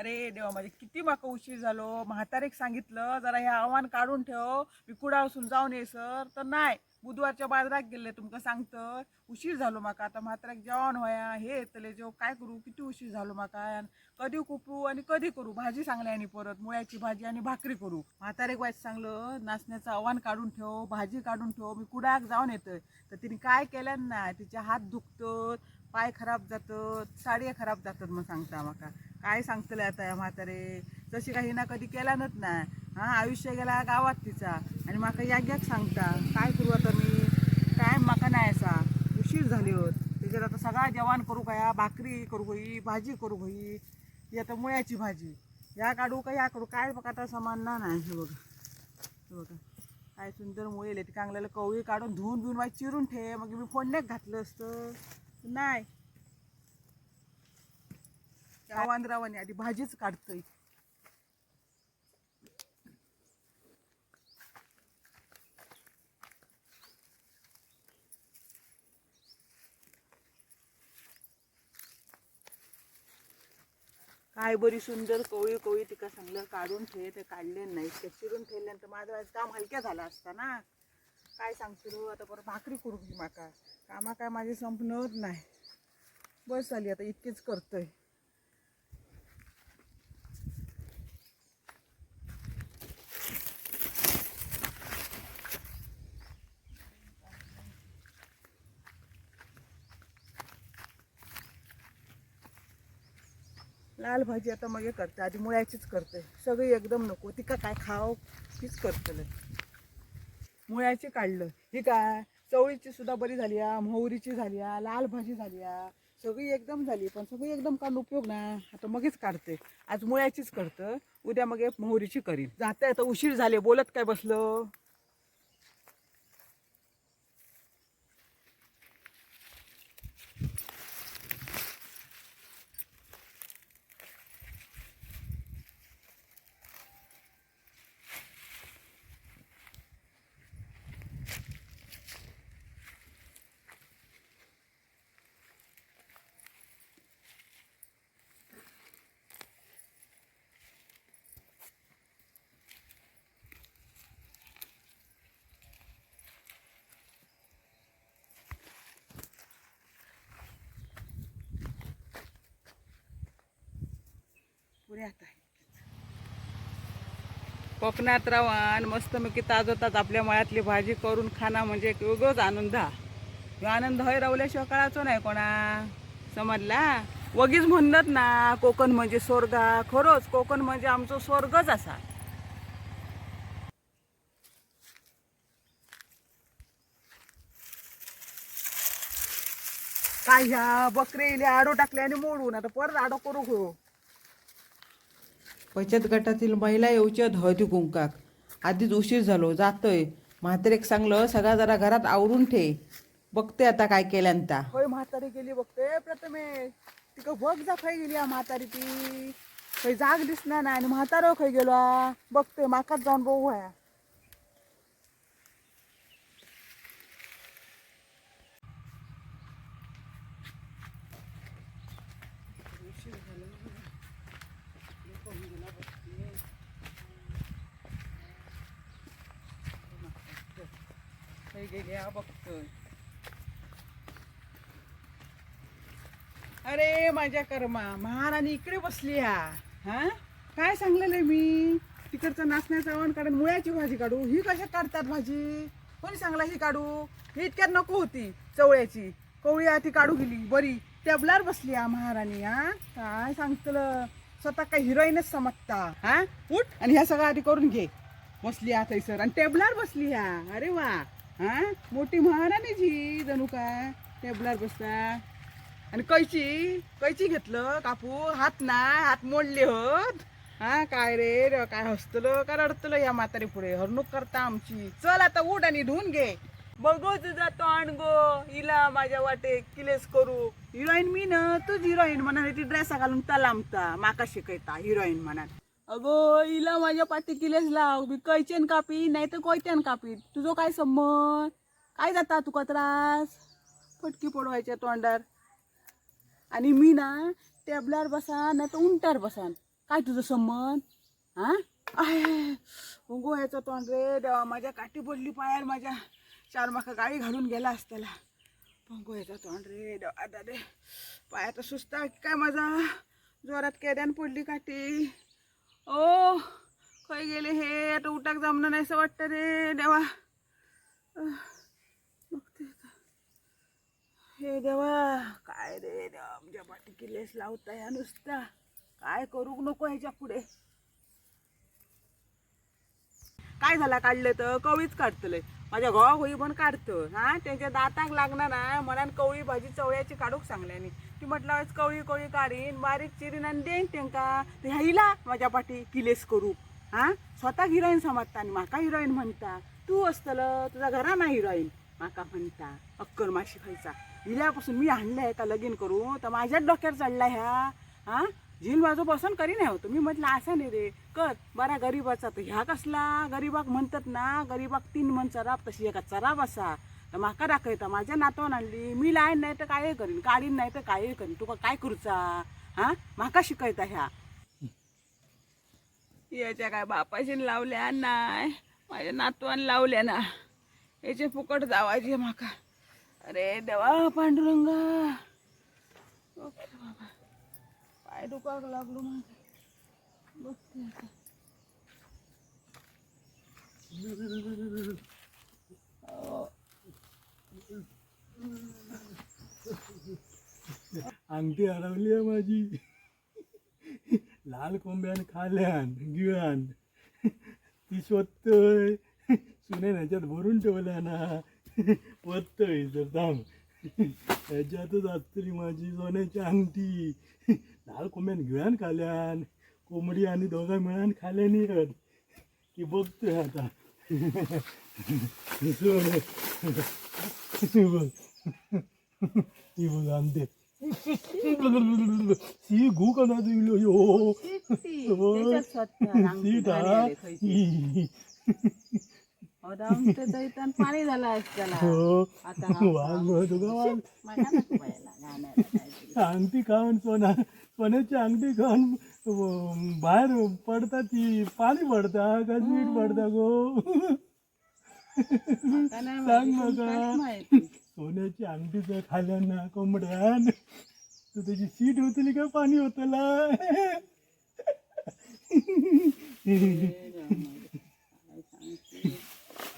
अरे देवा माझे किती माका उशीर झालो. म्हातारेक सांगितलं जरा हे आव्हान काढून ठेव. मी कुडावसून जाऊन ये सर. तर नाही बुधवारच्या बाजारात गेले तुमका सांगतं. उशीर झालो माका. आता म्हाताऱ्याक जेवण व्हाया हे येतले जेव काय करू? किती उशीर झालो माका. कधी कुपू आणि कधी करू? भाजी सांगल्या आणि परत. मुळ्याची भाजी आणि भाकरी करू. म्हातारेक वाईट सांगलं नाचण्याचं आव्हान काढून ठेव भाजी काढून ठेव. मी कुडाक जाऊन येतोय. तर तिने काय केलं ना तिचे हात दुखतं पाय खराब जातात साड्या खराब जातात मग सांगता माका. काय सांगतलं आता या म्हातारे? तशी काही ना कधी केल्यानच नाही. हा आयुष्य गेला गावात तिचा. आणि माका याग सांगता काय करू आता मी? काय माका नाही असा. उशीर झाली होत. त्याच्यात आता सगळा जेवण करू काय भाकरी करू होई भाजी करू होई ही? आता मुळ्याची भाजी. या काढू का या काढू? काय बघा आता समान ना नाही हे बघा. हे बघा. काय सुंदर मुळे ती कांगल्याला कवळी काढून धुवून धुवून बाई चिरून ठे मग मी फोडण्यात घातलं असतं. नाही. वांद्रावाने आधी भाजीच काढतोय. काय बरी सुंदर कोळी कोवळी तिका सांगलं काढून ठे ते काढले नाही ते चिरून ठेवल्यानंतर माझं आज काम हलक्या झालं असता ना. काय सांगतो हो, आता परत भाकरी करू माका. कामा काय माझी संपणत नाही. बस झाली आता इतकेच करतोय. लाल भाजी आता मग हे करते आधी मुळ्याचीच करते. सगळी एकदम नको. तिका काय खाव तीच करतले मुळ्याची काढलं. ही काय चवळीची सुद्धा बरी झाली आ मोहरीची झाली आ लाल भाजी झाली या. सगळी एकदम झाली पण सगळी एकदम काढून उपयोग ना. आता मगच काढते. आज मुळ्याचीच करतं. उद्या मग मोहरीची करीन. जाते आता उशीर झाले बोलत काय बसलं? पुरे आता कोकणात रावण मस्त मग ताज आपल्या मळ्यातली भाजी करून खाणं म्हणजे एक वेगळंच आनंद हा. ह्यो आनंद हय रावल्याशिवाय कळाचो नाही कोणा. समजला? वगीच म्हणत ना कोकण म्हणजे स्वर्ग हा. खरोच कोकण म्हणजे आमचो स्वर्गच असा. काय ह्या बकरे इले आडो टाकले आणि मोडून. आता परत आडो करू हो बचत गटातील महिला येऊच्यात हळदी कुंकाक. आधीच उशीर झालो जातोय. म्हातारेक सांगलं सगळा जरा घरात आवरून ठे. बघते आता काय केल्यानता. होय म्हातारी गेली बघते. प्रथमेश तिका बघ जा खय गेली हा म्हातारी ती. खंय जाग दिसणार नाही आणि म्हातारो खंय गेलो हा. बघते माकाच जाऊन बघू ह्या गेली हा बघतोय अरे माझ्या कर्मा महाराणी इकडे बसली हा. हा? काय सांगलेलं मी? तिकडचं नाचण्याचं आव्हान काढून मुळ्याची भाजी काढू. ही कशा काढतात भाजी? कोणी सांगला ही काढू? ही इतक्यात नको होती चवळ्याची. कवळी ती काढू गेली. बरी. टेबलार बसली हा महाराणी हा? काय सांगतलं? स्वतः काय हिरोईनच समजता हा? उठ आणि ह्या सगळं आधी करून घे. बसली हा थैसर आणि टेबलार बसली हा. अरे वा. हा? मोठी महाराणीची जणू काय टेबलार बसता आणि कैची कैची घेतलं कापू. हात नाही हात मोडले होत. हा काय रे काय हसतलं का रडतलं या म्हातारी पुढे हरणूक करता आमची. चल आता उठ आणि धुवून घे. बघूच जातो आण गो हिला माझ्या वाटे किलेस करू. हिरोईन मी ना तूच हिरोईन म्हणा ती ड्रेस घालून तलामता. माका शिकयता हिरोईन म्हणा अगो इला माझ्या पाठी किलेस लाव. मी कैचेन कापी नाही तर कोयत्यान कापी तुझं काय संबंध? काय जाता तुका त्रास फटकी पडवायच्या तोंडार आणि मी ना टेबलार बसा नाही तर उंटार बसान. काय तुझं संबंध? हा आय याचं तोंड रे देवा. माझ्या काठी पडली पायार माझ्या चार माका गाडी घालून गेला असताला. पंगो याचा तोंड रे देवा. दादे पायाचा सुस्ता काय माझा? जोरात केड्यान पडली काठी. ओ खय गेले हे आता उठाक जमणं नाही असं वाटतं रे देवा. बघते हे देवा काय रे देवा आमच्या पाठी किल्लेस लावता या नुसता. काय करू नको ह्याच्या पुढे. काय झाला काढलं तर? कवीच काढतलंय. माझ्या घोवा होई पण काढतो. हा त्यांच्या दाताक लागणार ना मनान कवळी भाजी चवळ्याची काढूक सांगल्यानी ती म्हटलं वेळेस कवळी कवळी काढीन बारीक चिरीन आणि देईन त्यांका. तर माझ्या पाठी किलेस करू. हा स्वतः हिरोईन समजता आणि माका हिरोईन म्हणता. तू असतल तुझा घरा ना हिरोईन. माका म्हणता अक्कर माशी खायचा हिल्यापासून मी आणलंय का लगीन करू? तर माझ्याच डोक्यावर चढला ह्या. हा झील बाजू बसून करी नाही होतो मी म्हटलं असं नाही रे. कर. बरा गरीबाचा तर ह्या कसला गरीबाक म्हणतात ना गरीबाक तीन मन चराब तशी एका चराब असा. तर माका दाखयता माझ्या नातवान आणली. मी लायन नाही तर काय करीन काढीन नाही तर काय करीन. तुका काय करूचा? हा? माका शिकयता ह्या. याच्या काय बापाशीन लावल्या नाही माझ्या नातवान लावल्या ना. याचे फुकट जावायचे माका अरे देवा पांडुरंगा. ओके. पाय दुखाक लागलो माझं बघते आता. अंगठी हरवली आहे माझी. लाल कोंब्यान खाल्यान गिळान. ती शोधतय सुनेन ह्याच्यात भरून ठेवल्या ना. पत्तय तर थांब. ह्याच्यातच असतली माझी सोन्याची अंगठी. लाल कोंब्यान गिळान खाल्यान. कोंबडी आणि दोघा मिळान खाल्यानी की बघतोय आता. बघ. ही बघ आणते सी गू का ना दिलो यो. सी ता पाणी झालं हो. हा- अंगठी खाऊन सोना सोन्याची अंगठी खाऊन बाहेर पडता ती पाणी पडता का मीठ पडता गो. सांग मला. सोन्याची अंगठी जर खाल्ल्याना कोंबड्यान तर त्याची सीट होतली का पाणी होतला.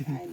哎。